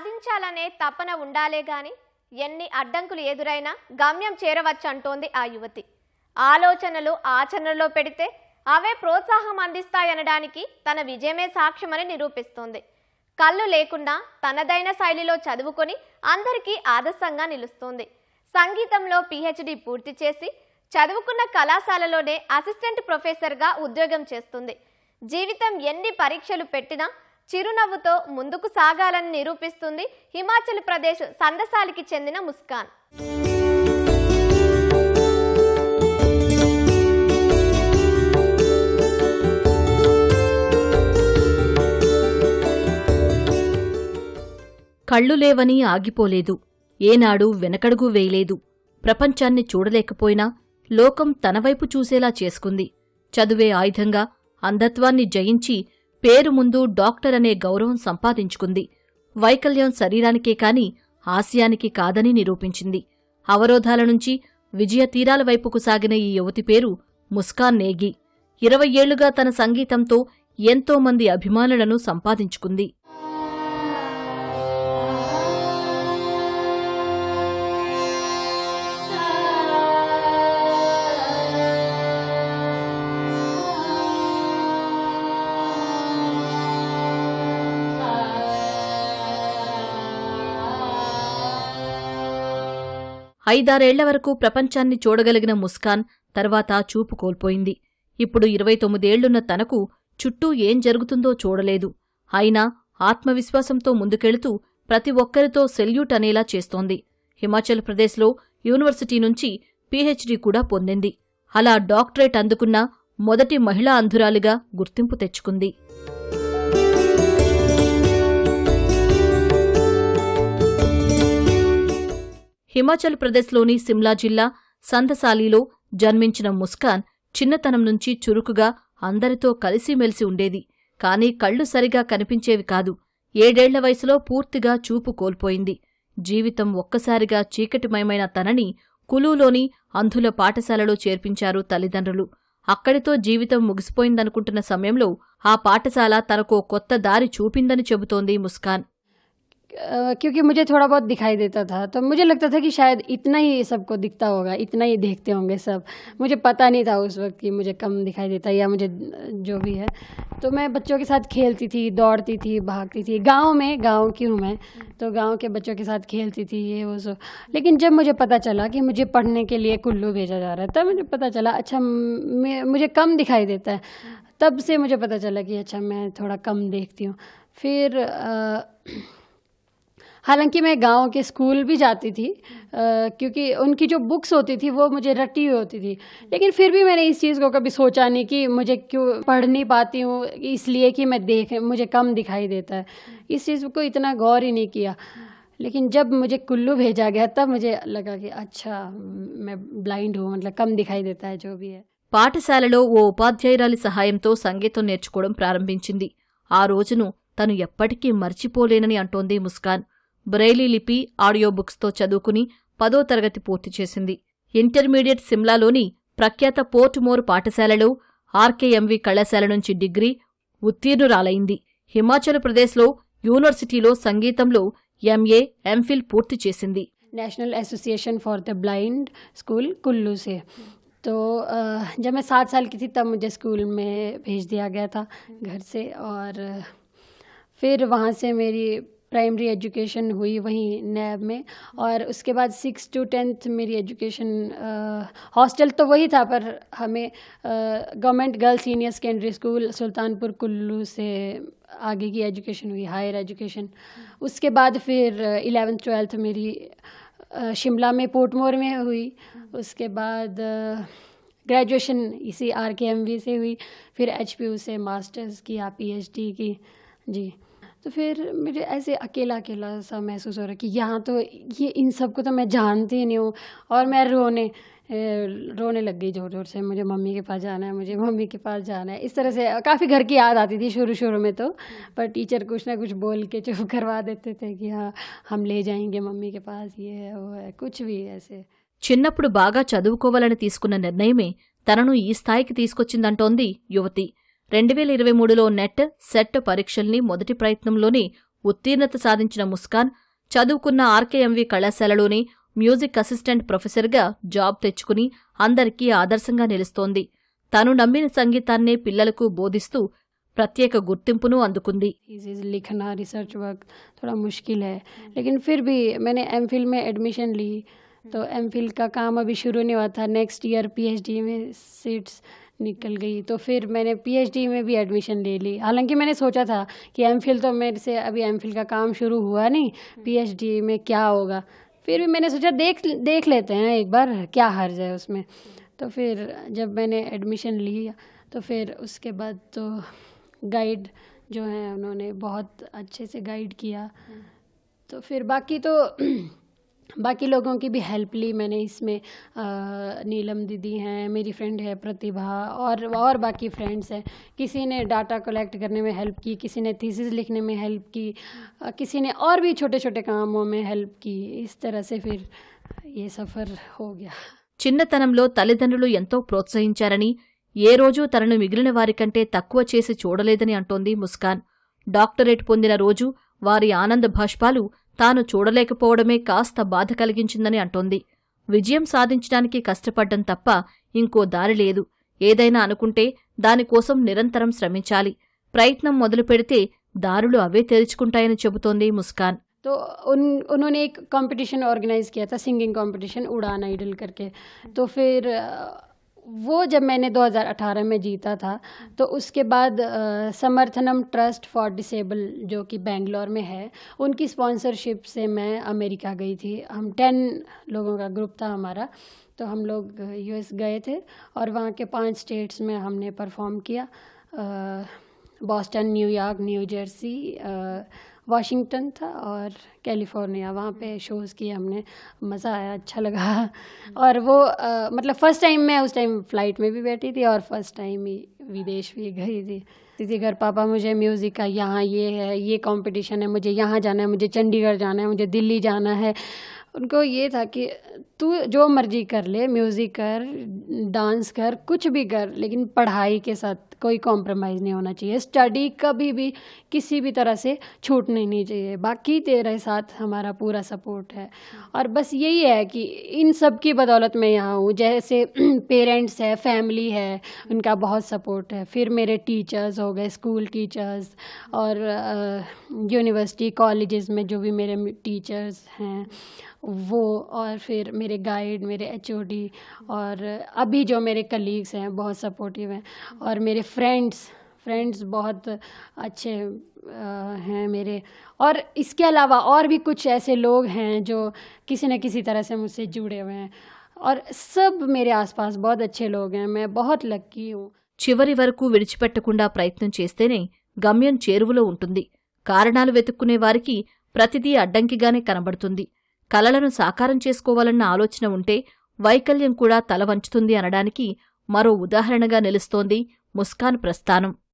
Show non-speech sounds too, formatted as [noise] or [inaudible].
సాధించాలనే తపన ఉండాలే గాని ఎన్ని అడ్డంకులు ఎదురైనా గమ్యం చేరవచ్చంటోంది ఆ యువతి. ఆలోచనలు ఆచరణలో పెడితే అవే ప్రోత్సాహం అందిస్తాయనడానికి తన విజయమే సాక్ష్యమని నిరూపిస్తోంది. కళ్ళు లేకుండా తనదైన శైలిలో చదువుకొని అందరికీ ఆదర్శంగా నిలుస్తోంది. సంగీతంలో పిహెచ్డి పూర్తి చేసి చదువుకున్న కళాశాలలోనే అసిస్టెంట్ ప్రొఫెసర్గా ఉద్యోగం చేస్తుంది. జీవితం ఎన్ని పరీక్షలు పెట్టినా చిరునవ్వుతో ముందుకు సాగాలని నిరూపిస్తుంది హిమాచల్ ప్రదేశ్ సందసాలికి చెందిన ముస్కాన్. కళ్ళు లేవని ఆగిపోలేదు. ఏనాడు వెనకడుగు వేయలేదు. ప్రపంచాన్ని చూడలేకపోయినా లోకం తనవైపు చూసేలా చేసుకుంది. చదువే ఆయుధంగా అంధత్వాన్ని జయించి పేరు ముందు డాక్టర్ అనే గౌరవం సంపాదించుకుంది. వైకల్యం శరీరానికే కాని హాస్యానికి కాదని నిరూపించింది. అవరోధాల నుంచి విజయ తీరాల వైపుకు సాగిన ఈ యువతి పేరు ముస్కాన్ నేగి. ఇరవై ఏళ్ళుగా తన సంగీతంతో ఎంతోమంది అభిమానులను సంపాదించుకుంది. ఐదారేళ్ళ వరకు ప్రపంచాన్ని చూడగలిగిన ముస్కాన్ తర్వాత చూపు కోల్పోయింది. ఇప్పుడు ఇరవై తొమ్మిదేళ్ళున్న తనకు చుట్టూ ఏం జరుగుతుందో చూడలేదు. అయినా ఆత్మవిశ్వాసంతో ముందుకెళుతూ ప్రతి ఒక్కరితో సెల్యూట్ అనేలా చేస్తోంది. హిమాచల్ ప్రదేశ్లో యూనివర్సిటీ నుంచి పీహెచ్డీ కూడా పొందింది. అలా డాక్టరేట్ అందుకున్న మొదటి మహిళా అంధురాలిగా గుర్తింపు తెచ్చుకుంది. హిమాచల్ ప్రదేశ్లోని సిమ్లా జిల్లా సందసాలిలో జన్మించిన ముస్కాన్ చిన్నతనం నుంచి చురుకుగా అందరితో కలిసిమెలిసి ఉండేది. కాని కళ్ళు సరిగా కనిపించేవి కాదు. ఏడేళ్ళ వయసులో పూర్తిగా చూపు కోల్పోయింది. జీవితం ఒక్కసారిగా చీకటిమయమైన తనని కులూలోని అంధుల పాఠశాలలో చేర్పించారు తల్లిదండ్రులు. అక్కడితో జీవితం ముగిసిపోయిందనుకుంటున్న సమయంలో ఆ పాఠశాల తనకో కొత్త దారి చూపిందని చెబుతోంది ముస్కాన్. क्योंकि मुझे थोड़ा बहुत दिखाई देता था तो मुझे लगता था कि शायद इतना ही सबको दिखता होगा इतना ही देखते होंगे सब। मुझे पता नहीं था उस वक्त कि मुझे कम दिखाई देता या मुझे जो भी है। तो मैं बच्चों के साथ खेलती थी दौड़ती थी भागती थी। गाँव में गाँव की हूँ मैं? तो गाँव के बच्चों के साथ खेलती थी ये वो सो लेकिन जब मुझे पता चला कि मुझे पढ़ने के लिए कुल्लू भेजा जा रहा है तब मुझे पता चला अच्छा मुझे कम दिखाई देता है। तब से मुझे पता चला कि अच्छा मैं थोड़ा कम देखती हूँ। फिर अ, हालांकि मैं गांव के स्कूल भी जाती थी अ, क्योंकि उनकी जो बुक्स होती थी वो मुझे रटी हुई होती थी लेकिन फिर भी मैंने इस चीज़ को कभी सोचा नहीं कि मुझे क्यों पढ़ नहीं पाती हूँ इसलिए कि मैं देख मुझे कम दिखाई देता है इस चीज़ को इतना गौर ही नहीं किया लेकिन जब मुझे कुल्लू भेजा गया तब मुझे लगा कि अच्छा मैं ब्लाइंड हूँ मतलब कम दिखाई देता है जो भी है పాఠశాలలో ఓ ఉపాధ్యాయురాలి సహాయంతో సంగీతం నేర్చుకోవడం ప్రారంభించింది ఆ రోజును తను ఎప్పటికీ మర్చిపోలేనని అంటోంది ముస్కాన్ బ్రైలీ లిపి ఆడియో బుక్స్తో చదువుకుని పదో తరగతి పూర్తి చేసింది ఇంటర్మీడియట్ సిమ్లాలోని ప్రఖ్యాత పోర్ట్ మోర్ పాఠశాలలో ఆర్కేఎంవి కళాశాల నుంచి డిగ్రీ ఉత్తీర్ణురాలైంది హిమాచల్ ప్రదేశ్లో యూనివర్సిటీలో సంగీతంలో ఎంఏ ఎంఫిల్ పూర్తి చేసింది national association for the blind school Kullu से तो अ, जब मैं सात साल की थी तब मुझे स्कूल में भेज दिया गया था घर से और फिर वहाँ से मेरी प्राइमरी एजुकेशन हुई वहीं नैब में और उसके बाद सिक्स टू टेंथ मेरी एजुकेशन हॉस्टल तो वही था पर हमें government girls senior secondary school Sultanpur Kullu से आगे की एजुकेशन हुई, हायर एजुकेशन। उसके बाद फिर इलेवेंथ, ट्वेल्थ मेरी शिमला में पोर्टमोर में हुई। उसके बाद ग्रेजुएशन इसी आर के एम वी से हुई। फिर एच पी यू से मास्टर्स किया पी एच डी की, जी। तो फिर मुझे ऐसे अकेला अकेला सा महसूस हो रहा कि यहाँ तो ये इन सब को तो मैं जानती ही नहीं हूँ और मैं रोने अ, रोने लग गई जोर जोर से मुझे मम्मी के पास जाना है मुझे मम्मी के पास जाना है इस तरह से काफ़ी घर की याद आती थी शुरू शुरू में तो पर टीचर कुछ ना कुछ बोल के चुप [laughs] करवा देते थे कि हाँ हम ले जाएंगे मम्मी के पास ये है वो है कुछ भी ऐसे చిన్నప్పుడు బాగా చదువుకోవాలని తీసుకున్న నిర్ణయమే తనను ఈ స్థాయికి తీసుకొచ్చిందంటోంది యువతి రెండు వేల ఇరవై మూడులో నెట్ సెట్ పరీక్షల్ని మొదటి ప్రయత్నంలోనే ఉత్తీర్ణత సాధించిన ముస్కాన్ చదువుకున్న ఆర్కేఎంవి కళాశాలలోనే మ్యూజిక్ అసిస్టెంట్ ప్రొఫెసర్గా జాబ్ తెచ్చుకుని అందరికీ ఆదర్శంగా నిలుస్తోంది తను నమ్మిన సంగీతాన్నే పిల్లలకు బోధిస్తూ ప్రత్యేక గుర్తింపును అందుకుంది थीसिस लिखना रिसर्च वर्क थोड़ा मुश्किल है लेकिन फिर भी मैंने एम में एडमिशन ली तो एम का काम अभी शुरू नहीं हुआ था नेक्स्ट ईयर पीएचडी में सीट्स निकल गई। तो फिर मैंने पीएचडी में भी एडमिशन ले ली। हालाँकि मैंने सोचा था कि एम तो मेरे से अभी एम का काम शुरू हुआ नहीं पीएचडी में क्या होगा? फिर भी मैंने सोचा देख देख लेते हैं एक बार क्या हर्ज है उसमें। तो फिर जब मैंने एडमिशन लिया तो फिर उसके बाद तो गाइड जो हैं उन्होंने बहुत अच्छे से गाइड किया। तो फिर बाकी तो [clears throat] बाकी लोगों की भी हेल्प ली मैंने इसमें अ, नीलम दीदी हैं मेरी फ्रेंड है प्रतिभा और और बाकी फ्रेंड्स हैं किसी ने डाटा कलेक्ट करने में हेल्प की किसी ने थीसिस लिखने में हेल्प की अ, किसी ने और भी छोटे छोटे कामों में हेल्प की इस तरह से फिर ये सफ़र हो गया చిన్నతనంలో తల్లిదండ్రులు ఎంతో ప్రోత్సహించారని ఏ రోజూ తనను మిగిలిన వారికంటే తక్కువ చేసి చూడలేదని అంటోంది ముస్కాన్ డాక్టరేట్ పొందిన రోజు వారి ఆనంద భాష్పాలు తాను చూడలేకపోవడమే కాస్త బాధ కలిగించిందని అంటోంది విజయం సాధించడానికి కష్టపడ్డం తప్ప ఇంకో దారి లేదు ఏదైనా అనుకుంటే దానికోసం నిరంతరం శ్రమించాలి ప్రయత్నం మొదలు పెడితే దారులు అవే తెరుచుకుంటాయని చెబుతోంది ముస్కాన్ तो उन उन्होंने एक कंपटीशन ऑर्गेनाइज किया था सिंगिंग कंपटीशन उड़ान आइडल करके तो फिर अ, वो जब मैंने 2018 में जीता था तो उसके बाद अ, समर्थनम ट्रस्ट फॉर डिसेबल जो कि बेंगलोर में है उनकी स्पॉन्सरशिप से मैं अमेरिका गई थी। हम टेन लोगों का ग्रुप था हमारा तो हम लोग यूएस गए थे और वहाँ के पाँच स्टेट्स में हमने परफॉर्म किया। Boston New York New Jersey Washington था और कैलिफ़ोर्निया वहाँ पे शोज़ किए हमने। मज़ा आया अच्छा लगा। और वो आ, मतलब फ़र्स्ट टाइम मैं उस टाइम फ़्लाइट में भी बैठी थी और फ़र्स्ट टाइम ही विदेश भी गई थी। दीदी घर पापा मुझे म्यूज़िक का यहाँ ये है ये कंपटीशन है मुझे यहाँ जाना है मुझे चंडीगढ़ जाना है मुझे दिल्ली जाना है। उनको ये था कि तू जो मर्ज़ी कर ले म्यूज़िक कर डांस कर, कुछ भी कर, लेकिन पढ़ाई के साथ कोई कॉम्प्रोमाइज़ नहीं होना चाहिए। स्टडी कभी भी किसी भी तरह से छूटनी नहीं चाहिए। बाकी तेरे साथ हमारा पूरा सपोर्ट है। और बस यही है कि इन सब की बदौलत मैं यहाँ हूँ। जैसे [clears throat] पेरेंट्स है फैमिली है, उनका बहुत सपोर्ट है। फिर मेरे टीचर्स हो गए स्कूल टीचर्स और यूनिवर्सिटी कॉलेजेस में जो भी मेरे टीचर्स हैं, वो और फिर मेरे गाइड मेरे एच और अभी जो मेरे कलीग्स हैं बहुत सपोर्टिव हैं और मेरे फ्रेंड्स फ्रेंड्स बहुत अच्छे अ, हैं मेरे और इसके अलावा और भी कुछ ऐसे लोग हैं जो किसी न किसी तरह से मुझसे जुड़े हुए हैं और सब मेरे आसपास बहुत अच्छे लोग हैं मैं बहुत लक्की हूँ చివరి వరకు విడిచిపెట్టకుండా ప్రయత్నం చేస్తేనే గమ్యం చేరువలో ఉంటుంది కారణాలు వెతుక్కునే వారికి ప్రతిదీ అడ్డంకిగానే కనబడుతుంది కలలను సాకారం చేసుకోవాలన్న ఆలోచన ఉంటే వైకల్యం కూడా తల వంచుతుంది అనడానికి మరో ఉదాహరణగా నిలుస్తోంది ముస్కాన్ ప్రస్థానం.